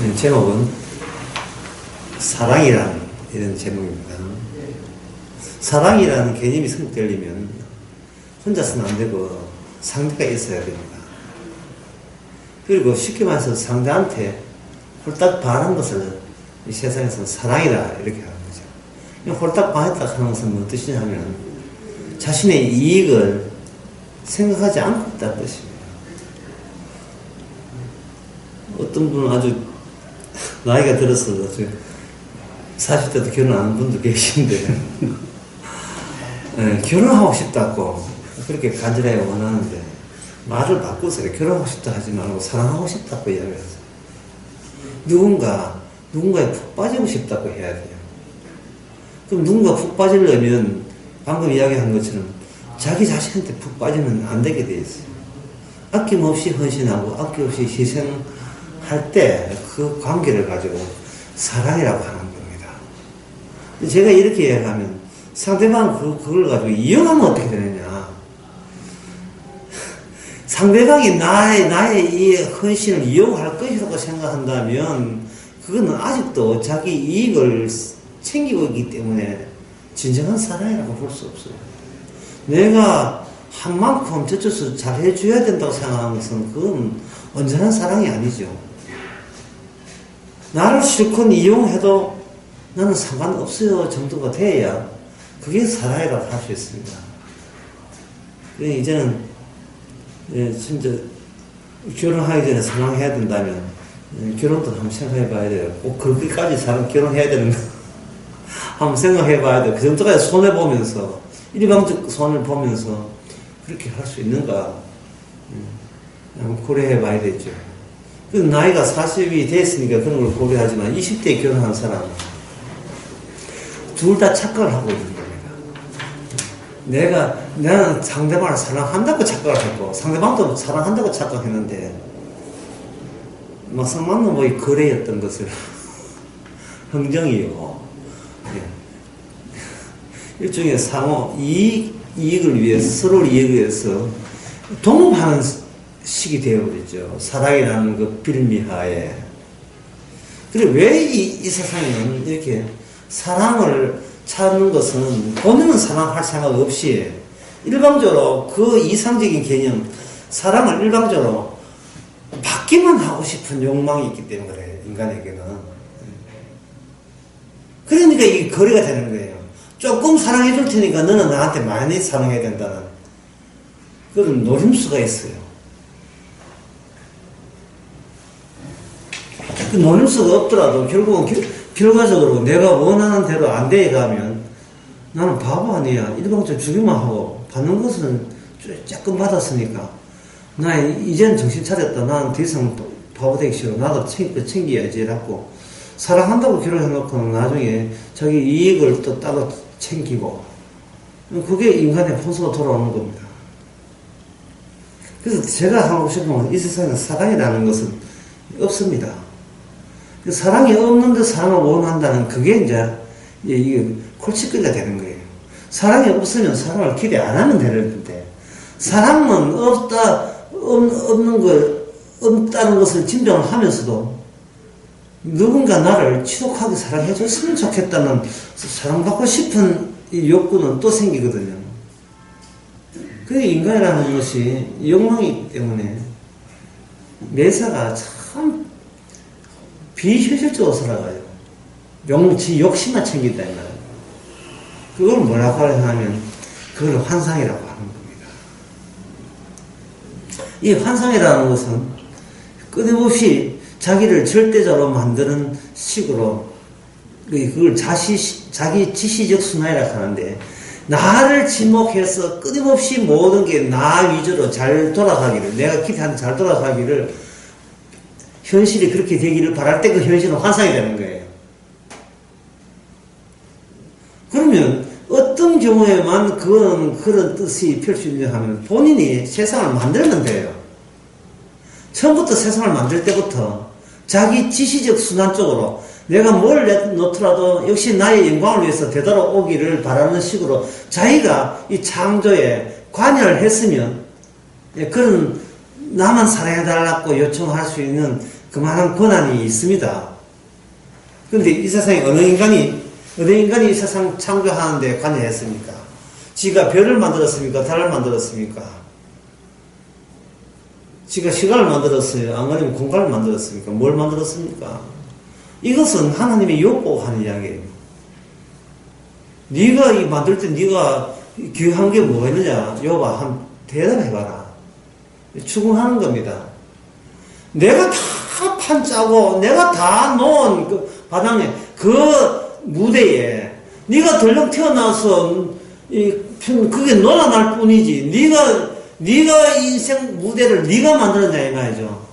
네, 제목은 사랑이라는 이런 제목입니다. 사랑이라는 개념이 성립되려면 혼자서는 안 되고 상대가 있어야 됩니다. 그리고 쉽게 말해서 상대한테 홀딱 반한 것을 이 세상에서는 사랑이다 이렇게 하는 거죠. 이 홀딱 반했다 하는 것은 뭐 뜻이냐 하면 자신의 이익을 생각하지 않고 있다는 뜻입니다. 어떤 분은 아주 나이가 들어서 아주 40대도 결혼 안 한 분도 계신데 예, 결혼하고 싶다고 그렇게 간절하게 원하는데 말을 바꾸서 결혼하고 싶다 하지 말고 사랑하고 싶다고 이야기하세요. 누군가 누군가에 푹 빠지고 싶다고 해야 돼요. 그럼 누군가 푹 빠지려면 방금 이야기한 것처럼 자기 자신한테 푹 빠지면 안 되게 돼 있어요. 아낌없이 헌신하고 아낌없이 희생 할 때 그 관계를 가지고 사랑이라고 하는 겁니다. 제가 이렇게 이야기하면 상대방 그, 그걸 가지고 이용하면 어떻게 되느냐. 상대방이 나의, 나의 이 헌신을 이용할 것이라고 생각한다면 그거는 아직도 자기 이익을 챙기고 있기 때문에 진정한 사랑이라고 볼 수 없어요. 내가 한 만큼 저쪽에서 잘 해줘야 된다고 생각하는 것은 그건 온전한 사랑이 아니죠. 나를 실컷 이용해도 나는 상관없어요 정도가 돼야 그게 사랑이라고 할 수 있습니다. 이제는 예, 진짜 결혼하기 전에 사랑해야 된다면 예, 결혼도 한번 생각해 봐야 돼요. 꼭 그렇게까지 사랑 결혼해야 되는 거 한번 생각해 봐야 돼요. 그 정도까지 손해 보면서 일방적 손을 보면서 그렇게 할 수 있는가 예, 한번 고려해 봐야 되죠. 그 나이가 40이 됐으니까 그런 걸 고려하지만 20대에 결혼한 사람은 둘 다 착각을 하고 있는 겁니다. 내가, 나는 상대방을 사랑한다고 착각을 했고, 상대방도 사랑한다고 착각했는데, 막상 만나면 뭐 거래였던 것을, 흥정이고, 예. 일종의 상호, 이익, 이익을 위해서, 서로를 이익을 위해서 동업하는 식이 되어버렸죠. 사랑이라는 그 빌미하에. 그래, 왜 이, 이 세상에는 이렇게 사랑을 찾는 것은 본인은 사랑할 생각 없이 일방적으로 그 이상적인 개념, 사랑을 일방적으로 받기만 하고 싶은 욕망이 있기 때문에 그래, 인간에게는. 그러니까 이게 거래가 되는 거예요. 조금 사랑해 줄 테니까 너는 나한테 많이 사랑해야 된다는 그런 노림수가 있어요. 그 노림수가 없더라도 결국은 결, 결과적으로 내가 원하는 대로 안 돼 가면 나는 바보 아니야. 일방적으로 주기만 하고 받는 것은 조금 받았으니까 나 이제는 정신 차렸다. 나는 더 이상 바보 되기 싫어. 나도 챙, 챙겨야지. 라고 사랑한다고 결혼해놓고는 나중에 자기 이익을 또 따로 챙기고 그게 인간의 본소가 돌아오는 겁니다. 그래서 제가 하고 싶은 건 이 세상에 사랑이라는 것은 없습니다. 사랑이 없는데 사랑을 원한다는 그게 이제 이게 골칫거리가 되는 거예요. 사랑이 없으면 사랑을 기대 안 하면 되는데 사랑은 없다 없, 없는 걸 없다는 것을 진정을 하면서도 누군가 나를 지독하게 사랑해 줬으면 좋겠다는 사랑받고 싶은 욕구는 또 생기거든요. 그게 인간이라는 것이 욕망이기 때문에 매사가 참 비현실적으로 살아가요. 용치 욕심만 챙긴다 이 말이에요. 그걸 뭐라고 하냐면 그걸 환상이라고 하는 겁니다. 이 환상이라는 것은 끊임없이 자기를 절대적으로 만드는 식으로 그걸 자시, 자기 지시적 순환이라고 하는데 나를 지목해서 끊임없이 모든 게 나 위주로 잘 돌아가기를 내가 기대하는 잘 돌아가기를 현실이 그렇게 되기를 바랄 때 그 현실은 환상이 되는 거예요. 그러면 어떤 경우에만 그런, 그런 뜻이 펼수 있냐 하면 본인이 세상을 만들면 돼요. 처음부터 세상을 만들 때부터 자기 지시적 순환 쪽으로 내가 뭘 놓더라도 역시 나의 영광을 위해서 되돌아오기를 바라는 식으로 자기가 이 창조에 관여를 했으면 예, 그런 나만 사랑해달라고 요청할 수 있는 그만한 권한이 있습니다. 그런데 이 세상에 어느 인간이, 어느 인간이 이 세상 창조하는데 관여했습니까? 지가 별을 만들었습니까? 달을 만들었습니까? 지가 시간을 만들었어요? 안 그러면 공간을 만들었습니까? 뭘 만들었습니까? 이것은 하나님의 요구하는 이야기예요. 네가 이 만들 때 네가 기획한 게 뭐가 있느냐? 여봐, 한 대답해봐라. 추궁하는 겁니다. 내가 다 판 짜고 내가 다 놓은 그 바닥에 그 무대에 네가 덜렁 태어나서 이 편- 그게 놀아날 뿐이지. 네가 네가 인생 무대를 네가 만들었냐 이 말이죠.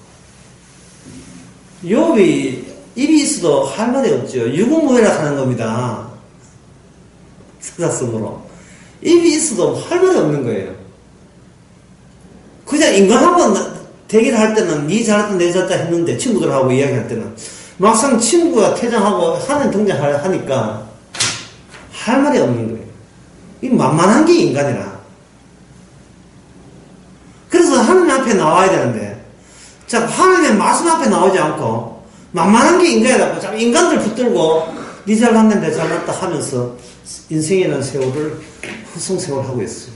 욥이 입이 있어도 할 말이 없죠. 유구무회라 하는 겁니다. 서사성으로 입이 있어도 할 말이 없는 거예요. 그냥 인간하고 대기를 할 때는 니 잘했다 내 잘했다 했는데 친구들하고 이야기할 때는 막상 친구가 퇴장하고 하는 등장하니까 할 말이 없는 거예요. 이 만만한 게 인간이라. 그래서 하나님 앞에 나와야 되는데 자 하나님의 말씀 앞에 나오지 않고 만만한 게 인간이라고 자 인간들 붙들고 니 잘났네 내 잘났다 하면서 인생이라는 세월을 후승세월 하고 있어요.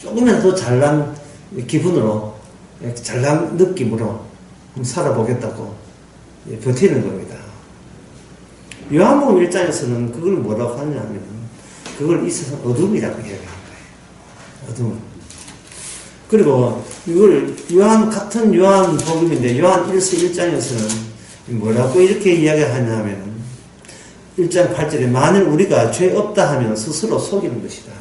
조금이라도 더 잘난 기분으로 잘난 느낌으로 살아보겠다고 예, 버티는 겁니다. 요한복음 1장에서는 그걸 뭐라고 하냐면 그걸 이 세상 어둠이라고 이야기하는 거예요. 어둠. 그리고 이걸 요한 같은 요한 복음인데 요한 1서 1장에서는 뭐라고 이렇게 이야기하냐면 1장 8절에 만일 우리가 죄 없다 하면 스스로 속이는 것이다.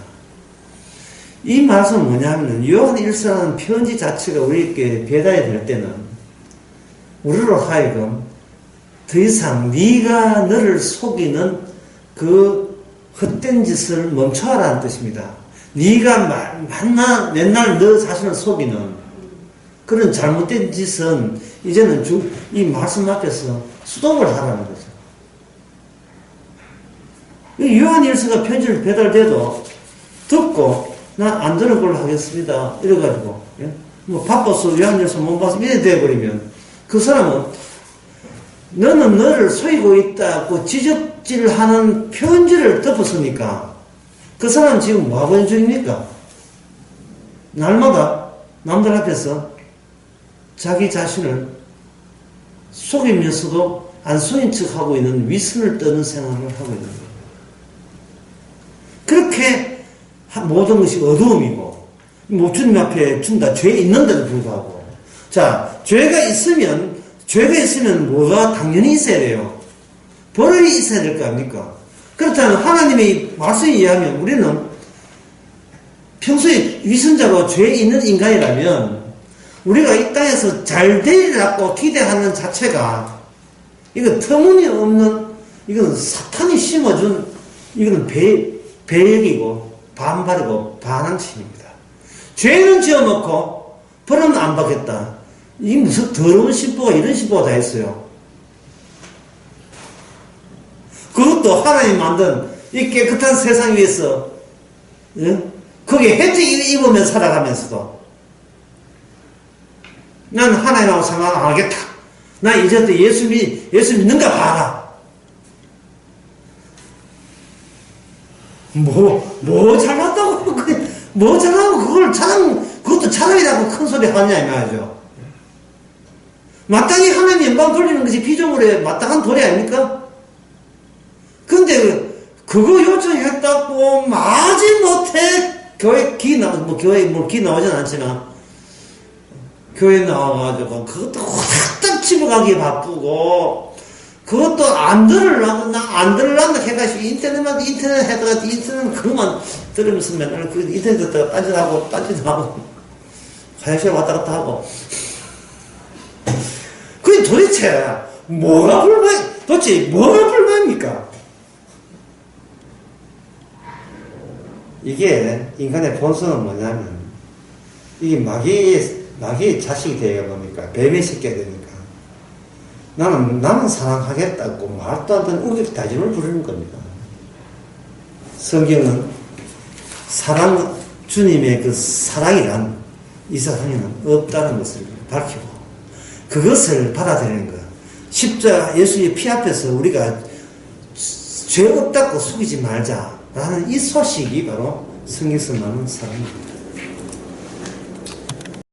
이 말씀은 뭐냐면 요한 1서라는 편지 자체가 우리에게 배달이 될 때는 우리로 하여금 더 이상 네가 너를 속이는 그 헛된 짓을 멈춰라는 뜻입니다. 네가 만나 맨날 너 자신을 속이는 그런 잘못된 짓은 이제는 주, 이 말씀 앞에서 수동을 하라는 거죠. 요한 일서가 편지를 배달돼도 듣고 난안 들은 걸로 하겠습니다. 이래가지고 예? 뭐 바빠서 요한 일서 못 봐서 이래 돼버리면 그 사람은 너는 너를 속이고 있다고 지적질하는 편지를 덮었으니까 그 사람 지금 뭐 하고 있는 중입니까? 날마다 남들 앞에서 자기 자신을 속이면서도 안 속인 척 하고 있는 위선을 떠는 생활을 하고 있는 거예요. 그렇게 모든 것이 어두움이고 뭐 주님 앞에 준다 죄 있는데도 불구하고 자 죄가 있으면 죄가 있으면 뭐가 당연히 있어야 돼요. 벌이 있어야 될 거 아닙니까? 그렇다면 하나님의 말씀에 의하면 우리는 평소에 위선자로 죄 있는 인간이라면 우리가 이 땅에서 잘 되리라고 기대하는 자체가 이거 터무니없는 이건 사탄이 심어준 이거는 배, 배역이고 반발이고 반항심입니다. 죄는 지어놓고 벌은 안 받겠다. 이 무슨 더러운 신부가 이런 신부가 다 있어요. 그것도 하나님 만든 이 깨끗한 세상 위에서 예? 거기에 혜택 입으며 살아가면서도 난 하나님하고 상관 안 하겠다. 나 이제부터 예수 믿, 예수 믿는가 봐라. 뭐, 뭐 잘났다고, 뭐 잘나고 그걸 찬양, 그것도 찬양이라고 큰 소리 하냐, 이 말이죠. 마땅히 하나님 영광 돌리는 것이 피조물의 마땅한 도리 아닙니까? 근데 그거 요청했다고 마지 못해 교회 기 나, 뭐 교회 뭐기 나오진 않지만 교회 나와가지고 그것도 확딱 집어가기 바쁘고 그것도 안 들으려고 나 안 들으려고 해가지고 인터넷만 인터넷 해다가 인터넷 그것만 들으면서 맨날 그 인터넷 듣다가 딴짓하고 딴짓하고 화장실 왔다 갔다 하고 그게 도대체 뭐가 불만 도대체 뭐가 불만입니까? 이게 인간의 본성은 뭐냐면 이게 마귀의 마귀의 자식이 되어 뭡니까 뱀의 새끼가 되니까 나는 나는 사랑하겠다고 말도 안 되는 우겨 다짐을 부르는 겁니다. 성경은 사랑 주님의 그 사랑이란 이 세상에는 없다는 것을 밝히고 그것을 받아들이는 것. 십자 예수의 피 앞에서 우리가 죄 없다고 속이지 말자라는 이 소식이 바로 성경에서 나오는 사랑입니다.